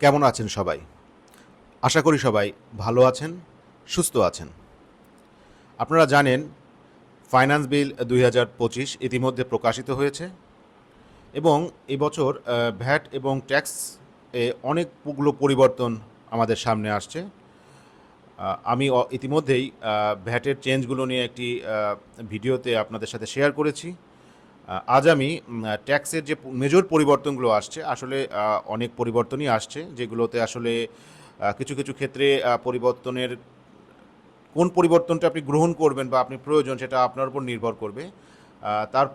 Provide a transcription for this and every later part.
কেমন আছেন সবাই? আশা করি সবাই ভালো আছেন, সুস্থ আছেন। আপনারা জানেন ফাইন্যান্স বিল দুই হাজার পঁচিশ ইতিমধ্যে প্রকাশিত হয়েছে এবং এবছর ভ্যাট এবং ট্যাক্স এ অনেকগুলো পরিবর্তন আমাদের সামনে আসছে। আমি ইতিমধ্যেই ভ্যাটের চেঞ্জগুলো নিয়ে একটি ভিডিওতে আপনাদের সাথে শেয়ার করেছি। আজ আমি ট্যাক্সের যে মেজর পরিবর্তনগুলো আসছে, আসলে অনেক পরিবর্তনই আসছে, যেগুলোতে আসলে কিছু কিছু ক্ষেত্রে পরিবর্তনের কোন পরিবর্তনটা আপনি গ্রহণ করবেন বা আপনি প্রয়োজন সেটা আপনার উপর নির্ভর করবে। তার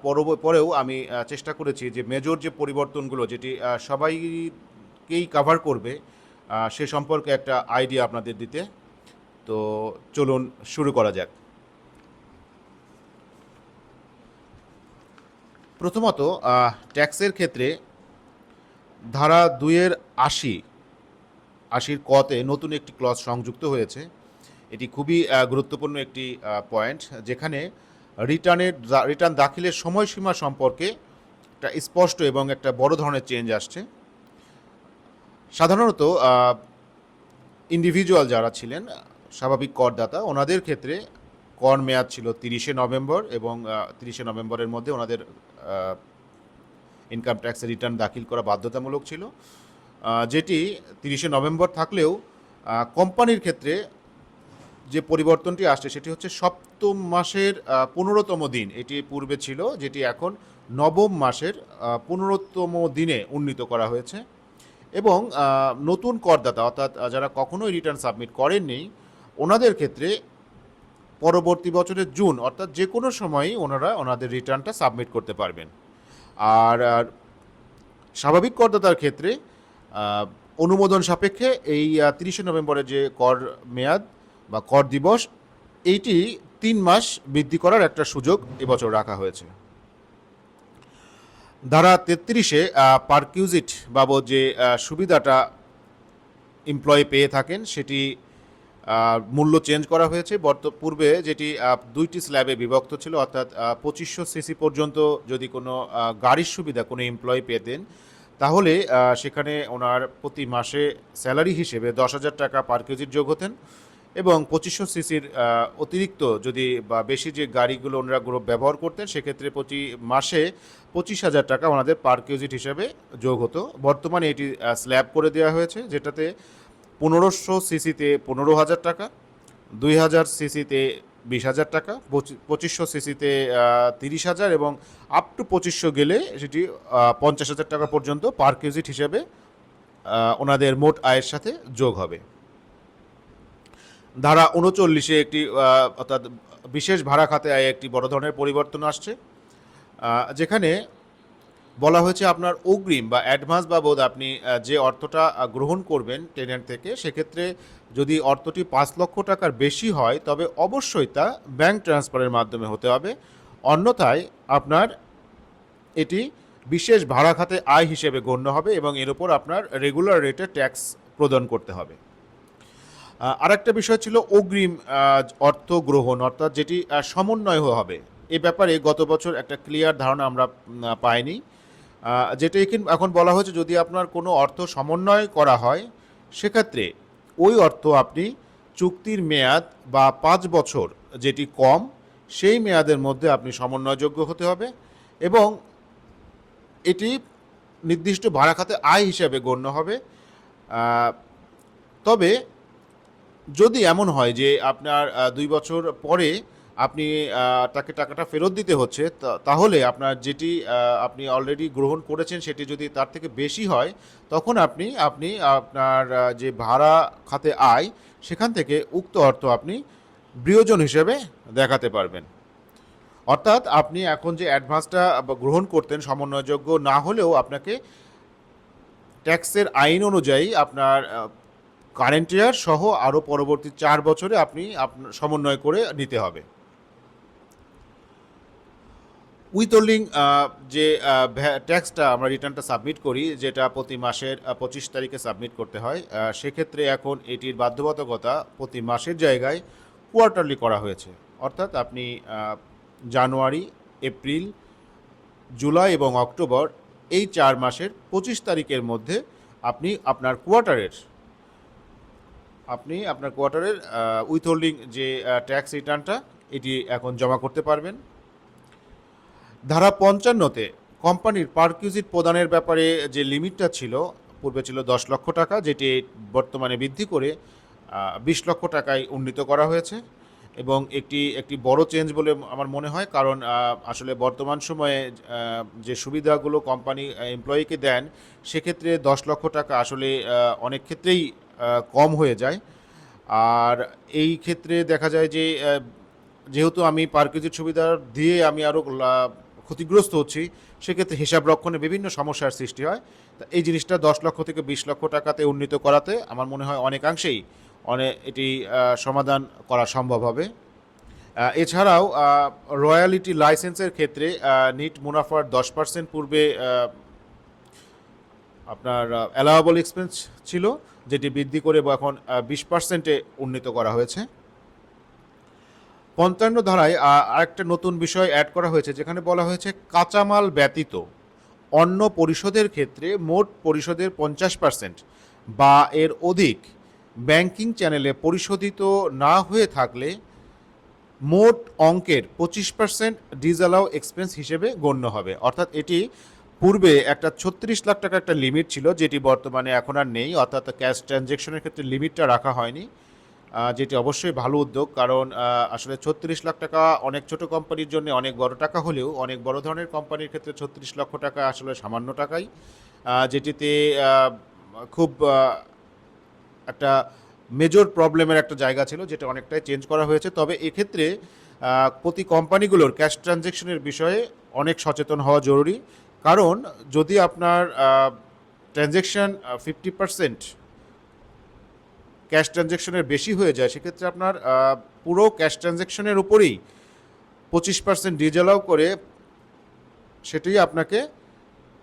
পরেও আমি চেষ্টা করেছি যে মেজর যে পরিবর্তনগুলো যেটি সবাইকেই কাভার করবে সে সম্পর্কে একটা আইডিয়া আপনাদের দিতে। তো চলুন, শুরু করা যাক। প্রথমত ট্যাক্সের ক্ষেত্রে ধারা দুইয়ের আশি, আশির কতে নতুন একটি ক্লজ সংযুক্ত হয়েছে। এটি খুবই গুরুত্বপূর্ণ একটি পয়েন্ট যেখানে রিটার্নের রিটার্ন দাখিলের সময়সীমা সম্পর্কে একটা স্পষ্ট এবং একটা বড় ধরনের চেঞ্জ আসছে। সাধারণত ইন্ডিভিজুয়াল যারা ছিলেন, স্বাভাবিক করদাতা, ওনাদের ক্ষেত্রে কর মেয়াদ ছিল তিরিশে নভেম্বর এবং তিরিশে নভেম্বরের মধ্যে ওনাদের ইনকাম ট্যাক্সের রিটার্ন দাখিল করা বাধ্যতামূলক ছিল। যেটি তিরিশে নভেম্বর থাকলেও কোম্পানির ক্ষেত্রে যে পরিবর্তনটি আসছে সেটি হচ্ছে সপ্তম মাসের পনেরোতম দিন। এটি পূর্বে ছিল, যেটি এখন নবম মাসের পনেরোতম দিনে উন্নীত করা হয়েছে। এবং নতুন করদাতা, অর্থাৎ যারা কখনোই রিটার্ন সাবমিট করেননি, ওনাদের ক্ষেত্রে পরবর্তী বছরের জুন, অর্থাৎ যে কোনো সময়ই ওনারা ওনাদের রিটার্নটা সাবমিট করতে পারবেন। আর স্বাভাবিক করদাতার ক্ষেত্রে অনুমোদন সাপেক্ষে এই তিরিশে নভেম্বরের যে কর মেয়াদ বা কর দিবস, এইটি তিন মাস বৃদ্ধি করার একটা সুযোগ এবছর রাখা হয়েছে। ধারা তেত্রিশে পারকিউজিট বাবদ যে সুবিধাটা এমপ্লয়ি পেয়ে থাকেন, সেটি মূল্য চেঞ্জ করা হয়েছে। বর্ত, পূর্বে যেটি দুইটি স্ল্যাবে বিভক্ত ছিল, অর্থাৎ পঁচিশশো সিসি পর্যন্ত যদি কোনো গাড়ির সুবিধা, কোনো এমপ্লয়ি পেতেন তাহলে সেখানে ওনার প্রতি মাসে স্যালারি হিসেবে দশ হাজার টাকা পার কেজির যোগ হতেন এবং পঁচিশশো সিসির অতিরিক্ত যদি বা বেশি যে গাড়িগুলো ওনারা গ্রুপ ব্যবহার করতেন, সেক্ষেত্রে প্রতি মাসে পঁচিশ হাজার টাকা ওনাদের পার কেজিট হিসাবে যোগ হতো। বর্তমানে এটি স্ল্যাব করে দেওয়া হয়েছে, যেটাতে পনেরোশো সিসিতে পনেরো হাজার টাকা, দুই হাজার সিসিতে বিশ হাজার টাকা পঁচিশশো সিসিতে তিরিশ হাজার এবং আপ টু পঁচিশশো গেলে সেটি পঞ্চাশ হাজার টাকা পর্যন্ত পার কেজিট হিসেবে ওনাদের মোট আয়ের সাথে যোগ হবে। ধারা উনচল্লিশে একটি অর্থাৎ বিশেষ ভাড়া খাতে আয়ে একটি বড় ধরনের পরিবর্তন আসছে যেখানে বলা হয়েছে আপনার অগ্রিম বা অ্যাডভান্স বাবদ আপনি যে অর্থটা গ্রহণ করবেন টেনেন্ট থেকে, সেক্ষেত্রে যদি অর্থটি পাঁচ লক্ষ টাকার বেশি হয়, তবে অবশ্যই তা ব্যাংক ট্রান্সফারের মাধ্যমে হতে হবে। অন্যথায় আপনার এটি বিশেষ ভাড়া খাতে আয় হিসেবে গণ্য হবে এবং এর উপর আপনার রেগুলার রেটে ট্যাক্স প্রদান করতে হবে। আরেকটা বিষয় ছিল অগ্রিম অর্থ গ্রহণ, অর্থাৎ যেটি সমন্বয় হবে। এ ব্যাপারে গত বছর একটা ক্লিয়ার ধারণা আমরা পাইনি। যেটা এখান- এখন বলা হয়েছে, যদি আপনার কোনো অর্থ সমন্বয় করা হয়, সেক্ষেত্রে ওই অর্থ আপনি চুক্তির মেয়াদ বা পাঁচ বছর যেটি কম, সেই মেয়াদের মধ্যে আপনি সমন্বয়যোগ্য হতে হবে এবং এটি নির্দিষ্ট ভাড়া খাতে আয় হিসাবে গণ্য হবে। তবে যদি এমন হয় যে আপনার দুই বছর পরে আপনি তাকে টাকাটা ফেরত দিতে হচ্ছে তাহলে আপনার যেটি আপনি অলরেডি গ্রহণ করেছেন সেটি যদি তার থেকে বেশি হয়, তখন আপনি আপনি আপনার যে ভাড়া খাতে আয়, সেখান থেকে উক্ত অর্থ আপনি প্রিয়জন হিসেবে দেখাতে পারবেন। অর্থাৎ আপনি এখন যে অ্যাডভান্সটা গ্রহণ করতেন সমন্বয়যোগ্য না হলেও আপনাকে ট্যাক্সের আইন অনুযায়ী আপনার কারেন্ট ইয়ার সহ আরও পরবর্তী চার বছরে আপনি সমন্বয় করে নিতে হবে। উইথহোল্ডিং যে ট্যাক্সটা আমরা রিটার্নটা সাবমিট করি, যেটা প্রতি মাসের পঁচিশ তারিখে সাবমিট করতে হয় সেক্ষেত্রে এখন এটির বাধ্যবাধকতা প্রতি মাসের জায়গায় কোয়ার্টারলি করা হয়েছে। অর্থাৎ আপনি জানুয়ারি, এপ্রিল, জুলাই এবং অক্টোবর এই চার মাসের পঁচিশ তারিখের মধ্যে আপনি আপনার কোয়ার্টারের, আপনি আপনার কোয়ার্টারের উইথ হোল্ডিং যে ট্যাক্স রিটার্নটা এটি এখন জমা করতে পারবেন। ধারা পঞ্চান্নতে কোম্পানির পারকিউজিট প্রদানের ব্যাপারে যে লিমিটটা ছিল, পূর্বে ছিল দশ লক্ষ টাকা, যেটি বর্তমানে বৃদ্ধি করে বিশ লক্ষ টাকায় উন্নীত করা হয়েছে। এবং একটি একটি বড় চেঞ্জ বলে আমার মনে হয়, কারণ আসলে বর্তমান সময়ে যে সুবিধাগুলো কোম্পানি এমপ্লয়িকে দেন, সেক্ষেত্রে দশ লক্ষ টাকা আসলে অনেক ক্ষেত্রেই কম হয়ে যায়। আর এই ক্ষেত্রে দেখা যায় যে যেহেতু আমি পার্কেজের সুবিধা দিয়ে আমি আরও ক্ষতিগ্রস্ত হচ্ছি, সেক্ষেত্রে হিসাব রক্ষণে বিভিন্ন সমস্যার সৃষ্টি হয়। তা এই জিনিসটা দশ লক্ষ থেকে বিশ লক্ষ টাকাতে উন্নীত করাতে আমার মনে হয় অনেকাংশেই অনেক এটি সমাধান করা সম্ভব হবে। এছাড়াও রয়্যালিটি লাইসেন্সের ক্ষেত্রে নিট মুনাফার দশ পার্সেন্ট পূর্বে আপনার অ্যালাওয়াবল এক্সপেন্স ছিল, যেটি বৃদ্ধি করে এখন বিশ পার্সেন্টে উন্নীত করা হয়েছে। পঞ্চান্ন ধারায় আরেকটা নতুন বিষয় অ্যাড করা হয়েছে, যেখানে বলা হয়েছে কাঁচামাল ব্যতীত অন্য পরিশোধের ক্ষেত্রে মোট পরিশোধের পঞ্চাশ পার্সেন্ট বা এর অধিক ব্যাংকিং চ্যানেলে পরিশোধিত না হয়ে থাকলে মোট অঙ্কের পঁচিশ পার্সেন্ট ডিজালাও এক্সপেন্স হিসেবে গণ্য হবে। অর্থাৎ এটি পূর্বে একটা ছত্রিশ লাখ টাকা একটা লিমিট ছিল, যেটি বর্তমানে এখন আর নেই, অর্থাৎ ক্যাশ ট্রানজ্যাকশনের ক্ষেত্রে লিমিটটা রাখা হয়নি। যেটি অবশ্যই ভালো উদ্যোগ, কারণ আসলে ছত্রিশ লাখ টাকা অনেক ছোট কোম্পানির জন্য অনেক বড় টাকা হলেও অনেক বড় ধরনের কোম্পানির ক্ষেত্রে ছত্রিশ লক্ষ টাকা আসলে সামান্য টাকাই যেটিতে খুব একটা মেজর প্রবলেমের একটা জায়গা ছিল যেটা অনেকটাই চেঞ্জ করা হয়েছে। তবে এক্ষেত্রে প্রতি কোম্পানিগুলোর ক্যাশ ট্রানজ্যাকশনের বিষয়ে অনেক সচেতন হওয়া জরুরি। কারণ, যদি আপনার ট্রানজ্যাকশন ফিফটি পার্সেন্ট ক্যাশ ট্রানজ্যাকশনের বেশি হয়ে যায়, সেক্ষেত্রে আপনার পুরো ক্যাশ ট্রানজ্যাকশনের উপরেই পঁচিশ পার্সেন্ট ডিজেলাও করে সেটাই আপনাকে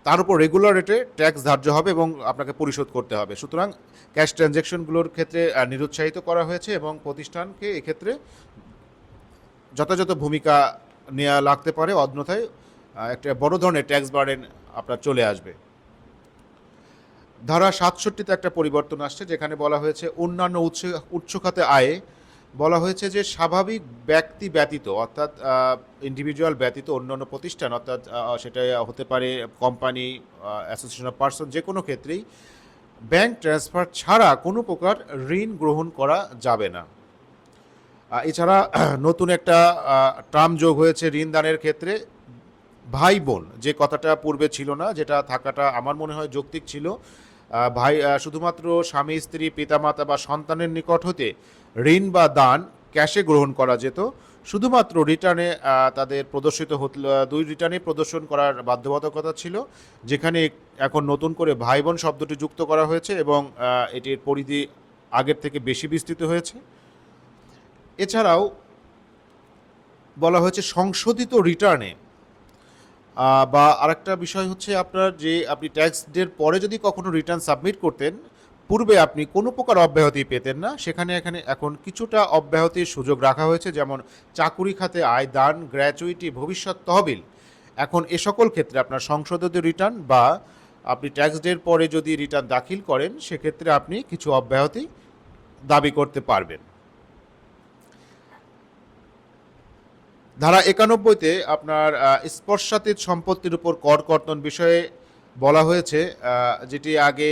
তার উপর রেগুলার রেটে ট্যাক্স ধার্য হবে এবং আপনাকে পরিশোধ করতে হবে। সুতরাং ক্যাশ ট্রানজ্যাকশনগুলোর ক্ষেত্রে নিরুৎসাহিত করা হয়েছে এবং প্রতিষ্ঠানকে এক্ষেত্রে যথাযথ ভূমিকা নেওয়া লাগতে পারে, অন্যথায় একটা বড় ধরনের ট্যাক্স বার্ডেন আপনার চলে আসবে। ধারা সাতষট্টিতে একটা পরিবর্তন আসছে যেখানে বলা হয়েছে অন্যান্য উৎস উৎস খাতে আয়ে বলা হয়েছে যে স্বাভাবিক ব্যক্তি ব্যতীত, অর্থাৎ ইন্ডিভিজুয়াল ব্যতীত অন্যান্য প্রতিষ্ঠান, অর্থাৎ সেটা হতে পারে কোম্পানি অ্যাসোসিয়েশন অফ পার্সন যে কোনো ক্ষেত্রেই ব্যাংক ট্রান্সফার ছাড়া কোনো প্রকার ঋণ গ্রহণ করা যাবে না। এছাড়া নতুন একটা টার্ম যোগ হয়েছে ঋণ দানের ক্ষেত্রে। ভাই বোন, যে কথাটা পূর্বে ছিল না, যেটা থাকাটা আমার মনে হয় যৌক্তিক ছিল ভাই শুধুমাত্র স্বামী, স্ত্রী, পিতামাতা বা সন্তানের নিকট হতে ঋণ বা দান ক্যাশে গ্রহণ করা যেত। শুধুমাত্র রিটার্নে তাদের প্রদর্শিত হত দুই রিটার্নে প্রদর্শন করার বাধ্যবাধকতা ছিল, যেখানে এখন নতুন করে ভাই বোন শব্দটি যুক্ত করা হয়েছে এবং এটির পরিধি আগের থেকে বেশি বিস্তৃত হয়েছে। এছাড়াও বলা হয়েছে, সংশোধিত রিটার্নে বা আরেকটা বিষয় হচ্ছে আপনার যে আপনি ট্যাক্স ডের পরে যদি কখনো রিটার্ন সাবমিট করতেন, পূর্বে আপনি কোনো প্রকার অব্যাহতি পেতেন না। সেখানে এখানে এখন কিছুটা অব্যাহতির সুযোগ রাখা হয়েছে, যেমন চাকুরি খাতে আয়, দান গ্র্যাচুইটি ভবিষ্যৎ তহবিল। এখন এ সকল ক্ষেত্রে আপনার সংশোধিত রিটার্ন বা আপনি ট্যাক্স ডের পরে যদি রিটার্ন দাখিল করেন, সেক্ষেত্রে আপনি কিছু অব্যাহতি দাবি করতে পারবেন। ধারা একানব্বইতে আপনার স্পর্শাতীত সম্পত্তির উপর কর কর্তন বিষয়ে বলা হয়েছে যেটি আগে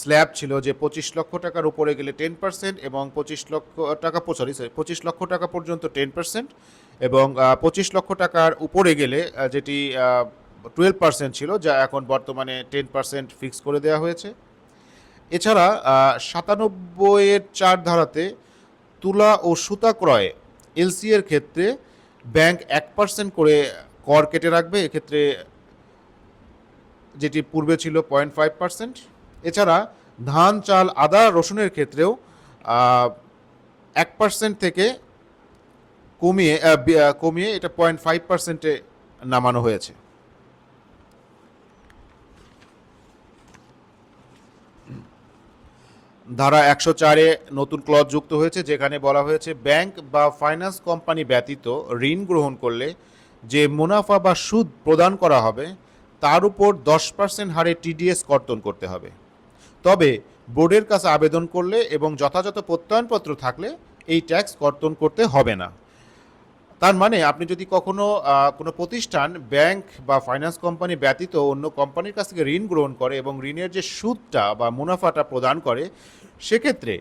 স্ল্যাব ছিল যে পঁচিশ লক্ষ টাকার উপরে গেলে টেন পার্সেন্ট এবং পঁচিশ লক্ষ টাকা সরি পঁচিশ লক্ষ টাকা পর্যন্ত টেন পার্সেন্ট এবং পঁচিশ লক্ষ টাকার উপরে গেলে যেটি টুয়েলভ পার্সেন্ট ছিল, যা এখন বর্তমানে টেন পার্সেন্ট ফিক্স করে দেওয়া হয়েছে। এছাড়া সাতানব্বইয়ের চার ধারাতে তুলা ও সুতা ক্রয়ে এলসি এর ক্ষেত্রে ব্যাংক এক পার্সেন্ট করে কর কেটে রাখবে, এক্ষেত্রে যেটি পূর্বে ছিল পয়েন্ট ফাইভ পার্সেন্ট। এছাড়া ধান, চাল, আদা, রসুনের ক্ষেত্রেও এক পার্সেন্ট থেকে কমিয়ে কমিয়ে এটা পয়েন্ট ফাইভ পার্সেন্টে নামানো হয়েছে। ধারা একশো চারে নতুন ক্লজ যুক্ত হয়েছে, যেখানে বলা হয়েছে ব্যাংক বা ফাইন্যান্স কোম্পানি ব্যতীত ঋণ গ্রহণ করলে যে মুনাফা বা সুদ প্রদান করা হবে, তার উপর দশ পার্সেন্ট হারে টিডিএস কর্তন করতে হবে। তবে বোর্ডের কাছে আবেদন করলে এবং যথাযথ প্রত্যয়নপত্র থাকলে এই ট্যাক্স কর্তন করতে হবে না। তার মানে আপনি যদি কখনো কোনো প্রতিষ্ঠান, ব্যাংক বা ফাইন্যান্স কোম্পানি ব্যতীত অন্য কোম্পানির কাছ থেকে ঋণ গ্রহণ করে এবং ঋণের যে সুদটা বা মুনাফাটা প্রদান করে, সেক্ষেত্রে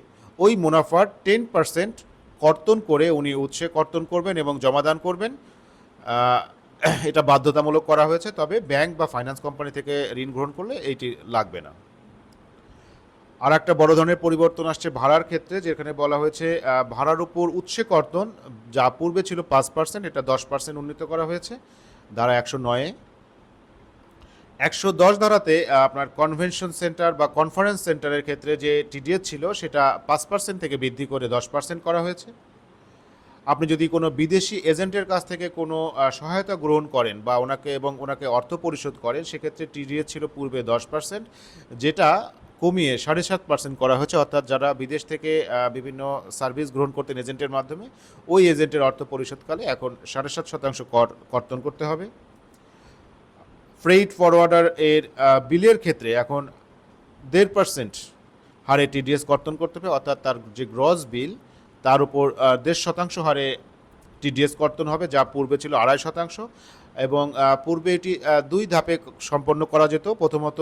ওই মুনাফার টেন পার্সেন্ট কর্তন করে উনি উৎসে কর্তন করবেন এবং জমাদান করবেন। এটা বাধ্যতামূলক করা হয়েছে, তবে ব্যাংক বা ফাইন্যান্স কোম্পানি থেকে ঋণ গ্রহণ করলে এইটি লাগবে না। আর একটা বড় ধরনের পরিবর্তন আসছে ভাড়ার ক্ষেত্রে, যেখানে বলা হয়েছে ভাড়ার উপর উৎসে কর্তন যা পূর্বে ছিল পাঁচ পার্সেন্ট এটা দশ পার্সেন্ট উন্নীত করা হয়েছে। ধারা একশো নয়ে একশো দশ ধারাতে আপনার কনভেনশন সেন্টার বা কনফারেন্স সেন্টারের ক্ষেত্রে যে টিডিএস ছিল, সেটা পাঁচ পার্সেন্ট থেকে বৃদ্ধি করে দশ পার্সেন্ট করা হয়েছে। আপনি যদি কোনো বিদেশি এজেন্টের কাছ থেকে কোনো সহায়তা গ্রহণ করেন বা ওনাকে এবং ওনাকে অর্থ পরিশোধ করেন, সেক্ষেত্রে টিডিএস ছিল পূর্বে দশ পার্সেন্ট যেটা কমিয়ে সাড়ে সাত পার্সেন্ট করা হয়েছে অর্থাৎ যারা বিদেশ থেকে বিভিন্ন সার্ভিস গ্রহণ করতেন এজেন্টের মাধ্যমে, ওই এজেন্টের অর্থ পরিশোধকালে এখন সাড়ে সাত শতাংশ কর, কর্তন করতে হবে। ফ্রেইট ফরওয়ার্ডার এর বিলের ক্ষেত্রে এখন দেড় পার্সেন্ট হারে টিডিএস কর্তন করতে হবে, অর্থাৎ তার যে গ্রস বিল তার উপর দেড় শতাংশ হারে টিডিএস কর্তন হবে, যা পূর্বে ছিল আড়াই শতাংশ। এবং পূর্বে এটি দুই ধাপে সম্পন্ন করা যেত। প্রথমত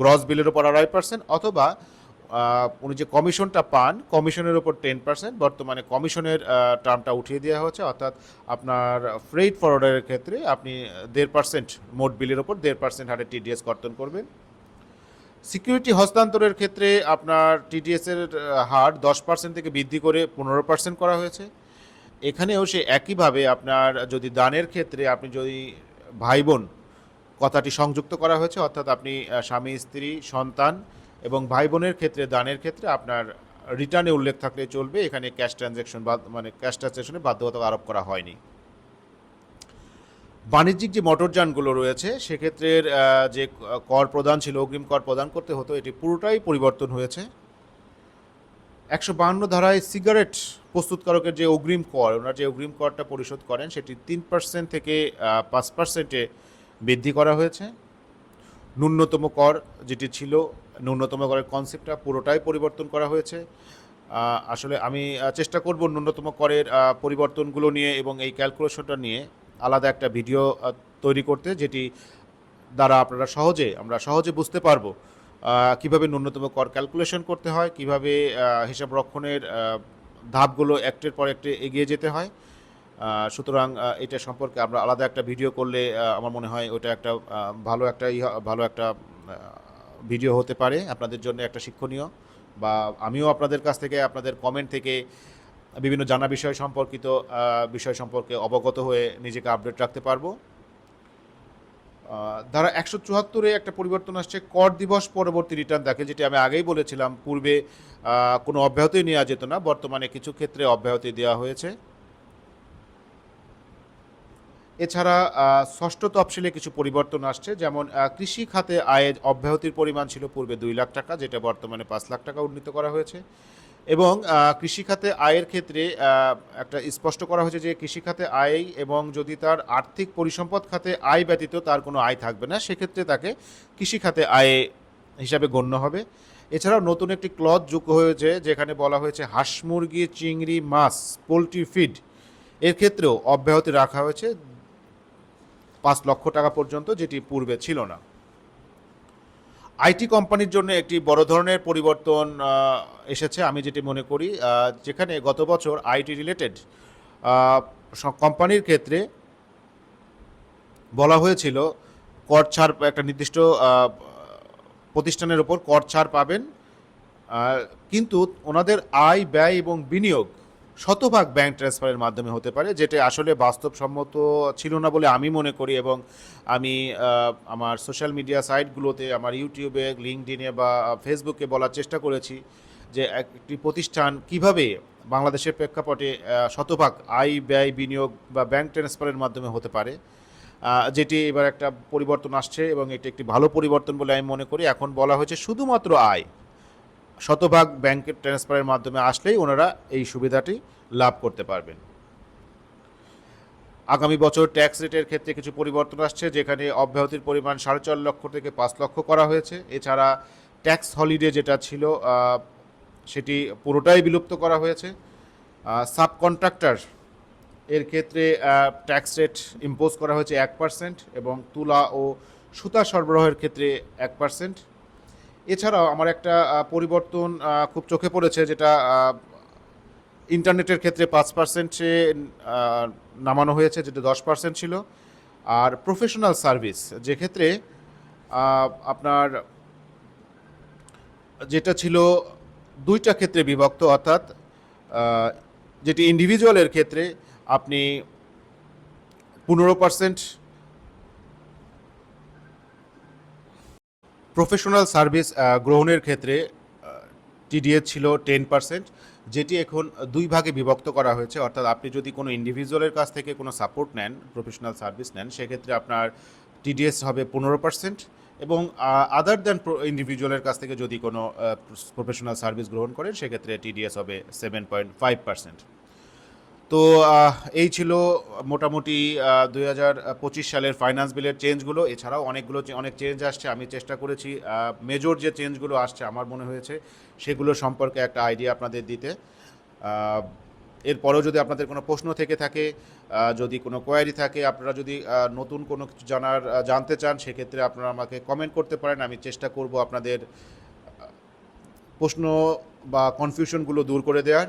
গ্রস বিলের উপর আড়াই পার্সেন্ট অথবা উনি যে কমিশনটা পান, কমিশনের উপর টেন পার্সেন্ট বর্তমানে কমিশনের টার্মটা উঠিয়ে দেওয়া হয়েছে অর্থাৎ আপনার ফ্রেইট ফরওয়ার্ডারের ক্ষেত্রে আপনি দেড় পার্সেন্ট মোট বিলের ওপর দেড় পার্সেন্ট হারে টিডিএস কর্তন করবেন। সিকিউরিটি হস্তান্তরের ক্ষেত্রে আপনার টিডিএসের হার দশ পার্সেন্ট থেকে বৃদ্ধি করে পনেরো পার্সেন্ট করা হয়েছে। এখানেও সে একইভাবে আপনার যদি দানের ক্ষেত্রে আপনি যদি ভাই বোন কথাটি সংযুক্ত করা হয়েছে, অর্থাৎ আপনি স্বামী, স্ত্রী, সন্তান এবং ভাই বোনের ক্ষেত্রে, দানের ক্ষেত্রে আপনার রিটার্নে উল্লেখ থাকলে চলবে। এখানে ক্যাশ ট্রানজ্যাকশন মানে ক্যাশ ট্রানজ্যাকশনে বাধ্যতা আরোপ করা হয়নি। বাণিজ্যিক যে মোটরযানগুলো রয়েছে, সেক্ষেত্রে যে কর প্রদান ছিল, অগ্রিম কর প্রদান করতে হতো, এটি পুরোটাই পরিবর্তন হয়েছে। একশো বাহান্ন ধারায় সিগারেট প্রস্তুতকারকের যে অগ্রিম কর, ওনার যে অগ্রিম করটা পরিশোধ করেন, সেটি তিন পার্সেন্ট থেকে পাঁচ পার্সেন্টে বৃদ্ধি করা হয়েছে। ন্যূনতম কর যেটি ছিল, ন্যূনতম করের কনসেপ্টটা পুরোটাই পরিবর্তন করা হয়েছে। আসলে আমি চেষ্টা করব ন্যূনতম করের পরিবর্তনগুলো নিয়ে এবং এই ক্যালকুলেশনটা নিয়ে আলাদা একটা ভিডিও তৈরি করতে, যেটি দ্বারা আপনারা সহজে, আমরা সহজে বুঝতে পারব কীভাবে ন্যূনতম কর ক্যালকুলেশন করতে হয়, কীভাবে হিসাব রক্ষণের ধাপগুলো একটের পর একটে এগিয়ে যেতে হয়। সুতরাং এটা সম্পর্কে আমরা আলাদা একটা ভিডিও করলে আমার মনে হয় ওটা একটা ভালো একটা ভালো একটা ভিডিও হতে পারে আপনাদের জন্য একটা শিক্ষণীয়। বা আমিও আপনাদের কাছ থেকে, আপনাদের কমেন্ট থেকে বিভিন্ন জানা বিষয় সম্পর্কিত বিষয় সম্পর্কে অবগত হয়ে নিজেকে আপডেট রাখতে পারব। ধারা একশো চুয়াত্তরে একটা পরিবর্তন আসছে, কর দিবস পরবর্তী রিটার্ন দেখে, যেটি আমি আগেই বলেছিলাম, পূর্বে কোনো অব্যাহতই নেওয়া যেত না, বর্তমানে কিছু ক্ষেত্রে অব্যাহতি দেওয়া হয়েছে। এছাড়া ষষ্ঠ তফসিলে কিছু পরিবর্তন আসছে যেমন কৃষি খাতে আয়ের অব্যাহতির পরিমাণ ছিল পূর্বে দুই লাখ টাকা যেটা বর্তমানে পাঁচ লাখ টাকা উন্নীত করা হয়েছে। এবং আহ, কৃষি খাতে আয়ের ক্ষেত্রে একটা স্পষ্ট করা হয়েছে যে কৃষি খাতে আয় এবং যদি তার আর্থিক পরিসম্পদ খাতে আয় ব্যতীত তার কোনো আয় থাকবে না সেক্ষেত্রে তাকে কৃষি খাতে আয় হিসাবে গণ্য হবে। এছাড়াও নতুন একটি ক্লজ যুক্ত হয়েছে যেখানে বলা হয়েছে হাঁস মুরগি চিংড়ি মাছ পোলট্রি ফিড এর ক্ষেত্রেও অব্যাহতি রাখা হয়েছে। পাঁচ লক্ষ টাকা পর্যন্ত, যেটি পূর্বে ছিল না। আইটি কোম্পানির জন্য একটি বড় ধরনের পরিবর্তন এসেছে, আমি যেটি মনে করি যেখানে গত বছর আইটি রিলেটেড কোম্পানির ক্ষেত্রে বলা হয়েছিল, কর ছাড়, একটা নির্দিষ্ট প্রতিষ্ঠানের ওপর কর ছাড় পাবেন কিন্তু ওনাদের আয় ব্যয় এবং বিনিয়োগ শতভাগ ব্যাংক ট্রান্সফারের মাধ্যমে হতে পারে, যেটা আসলে বাস্তবসম্মত ছিল না বলে আমি মনে করি এবং আমি আমার সোশ্যাল মিডিয়া সাইটগুলোতে আমার ইউটিউবে লিঙ্কডিনে বা ফেসবুকে বলার চেষ্টা করেছি যে একটি প্রতিষ্ঠান কীভাবে বাংলাদেশের প্রেক্ষাপটে শতভাগ আয় ব্যয় বিনিয়োগ বা ব্যাংক ট্রান্সফারের মাধ্যমে হতে পারে যেটি এবার একটা পরিবর্তন আসছে এবং এটি একটি ভালো পরিবর্তন বলে আমি মনে করি। এখন বলা হয়েছে শুধুমাত্র আয়। শতভাগ ব্যাংকের ট্রান্সফারের মাধ্যমে আসলেই ওনারা এই সুবিধাটি লাভ করতে পারবেন। আগামী বছর ট্যাক্স রেটের ক্ষেত্রে কিছু পরিবর্তন আসছে, যেখানে অব্যাহতির পরিমাণ সাড়ে চার লক্ষ থেকে পাঁচ লক্ষ করা হয়েছে। এছাড়া ট্যাক্স হলিডে যেটা ছিল সেটি পুরোটাই বিলুপ্ত করা হয়েছে। সাব কন্ট্রাক্টর এর ক্ষেত্রে ট্যাক্স রেট ইম্পোজ করা হয়েছে এক পার্সেন্ট এবং তুলা ও সুতা সরবরাহের ক্ষেত্রে এক পার্সেন্ট এছাড়াও আমার একটা পরিবর্তন খুব চোখে পড়েছে যেটা ইন্টারনেটের ক্ষেত্রে পাঁচ পার্সেন্টে নামানো হয়েছে, যেটা দশ পার্সেন্ট ছিল। আর প্রফেশনাল সার্ভিস যে ক্ষেত্রে আপনার যেটা ছিল দুইটা ক্ষেত্রে বিভক্ত, অর্থাৎ যেটি ইন্ডিভিজুয়ালের ক্ষেত্রে আপনি পনেরো পার্সেন্ট প্রফেশনাল সার্ভিস গ্রহণের ক্ষেত্রে টিডিএস ছিল টেন পার্সেন্ট যেটি এখন দুই ভাগে বিভক্ত করা হয়েছে। অর্থাৎ আপনি যদি কোনো ইন্ডিভিজুয়ালের কাছ থেকে কোনো সাপোর্ট নেন প্রফেশনাল সার্ভিস নেন, সেক্ষেত্রে আপনার টিডিএস হবে পনেরো পার্সেন্ট এবং আদার দ্যান ইন্ডিভিজুয়ালের কাছ থেকে যদি কোনো প্রফেশনাল সার্ভিস গ্রহণ করেন, সেক্ষেত্রে টিডিএস হবে সেভেন পয়েন্ট ফাইভ পার্সেন্ট তো এই ছিল মোটামুটি দুই হাজার পঁচিশ সালের ফাইন্যান্স বিলের চেঞ্জগুলো এছাড়াও অনেকগুলো অনেক চেঞ্জ আসছে, আমি চেষ্টা করেছি মেজর যে চেঞ্জগুলো আসছে আমার মনে হয়েছে, সেগুলো সম্পর্কে একটা আইডিয়া আপনাদের দিতে। এরপরেও যদি আপনাদের কোনো প্রশ্ন থেকে থাকে যদি কোনো কোয়ারি থাকে, আপনারা যদি নতুন কোনো কিছু জানার জানতে চান, সেক্ষেত্রে আপনারা আমাকে কমেন্ট করতে পারেন, আমি চেষ্টা করব আপনাদের প্রশ্ন বা কনফিউশনগুলো দূর করে দেওয়ার।